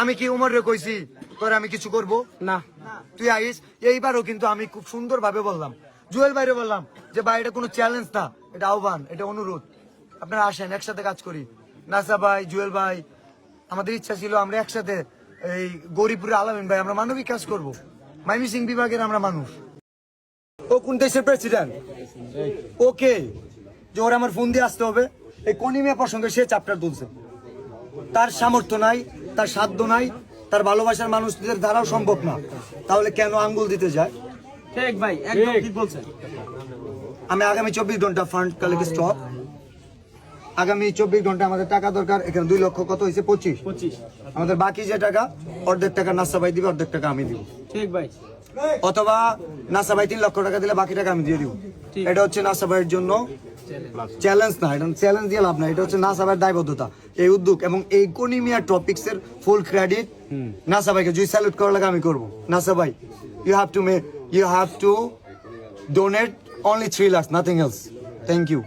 আমি কি উমর রে কইছি? তোর আমি কিছু করব? না। তুই আইস। এইবারও কিন্তু আমি খুব সুন্দর ভাবে বললাম। জুয়েল বাইরে বললাম যে ভাই এটা কোনো চ্যালেঞ্জ না। এটা আহ্বান এটা অনুরোধ। আপনারা আসেন একসাথে কাজ করি। নাসা ভাই জুয়েল ভাই আমাদের ইচ্ছা ছিল আমরা একসাথে এই গরিবপুরে আলামিন ভাই আমরা মানবিক কাজ করব। মাইমি সিং বিভাগের আমরা মানুষ। ও কোন দেশের প্রেসিডেন্ট ওকে যে ওর আমার ফোন দিয়ে আসতে হবে। এই কনিমিয়া প্রসঙ্গে সে চাপটার তুলছে। তার সামর্থ্য নাই। তার সাধ্য নাই তার ভালোবাসার মানুষদের দ্বারাও সম্ভব না। তাহলে কেন আঙ্গুল দিতে যায়? ঠিক ভাই একদম ঠিক বলছেন। আমি আগামী চব্বিশ ঘণ্টা ফান্ড কালেক্ট স্টপ আগামী চব্বিশ ঘণ্টা আমাদের টাকা দরকার এখানে দুই লক্ষ কত হয়েছে? পঁচিশ। পঁচিশ। আমাদের বাকি যে টাকা অর্ধেক টাকা নাসা ভাই দিবে অর্ধেক টাকা আমি দিব। ঠিক ভাই। অথবা নাসা ভাই তিন লক্ষ টাকা দিলে বাকি টাকা আমি দিয়ে দিব। এটা হচ্ছে নাসা ভাইয়ের জন্য চ্যালেঞ্জ না এটা চ্যালেঞ্জ দিয়ে লাভ না এটা হচ্ছে না সবার দায়বদ্ধতা। এই উদ্যোগ এবং এই কোনিমিয়া টপিক্স এর ফুল ক্রেডিট নাসা ভাইকে যদি স্যালুট করার লাগে আমি করব। না ভাই you have to may you have to donate only three lakh nothing else thank you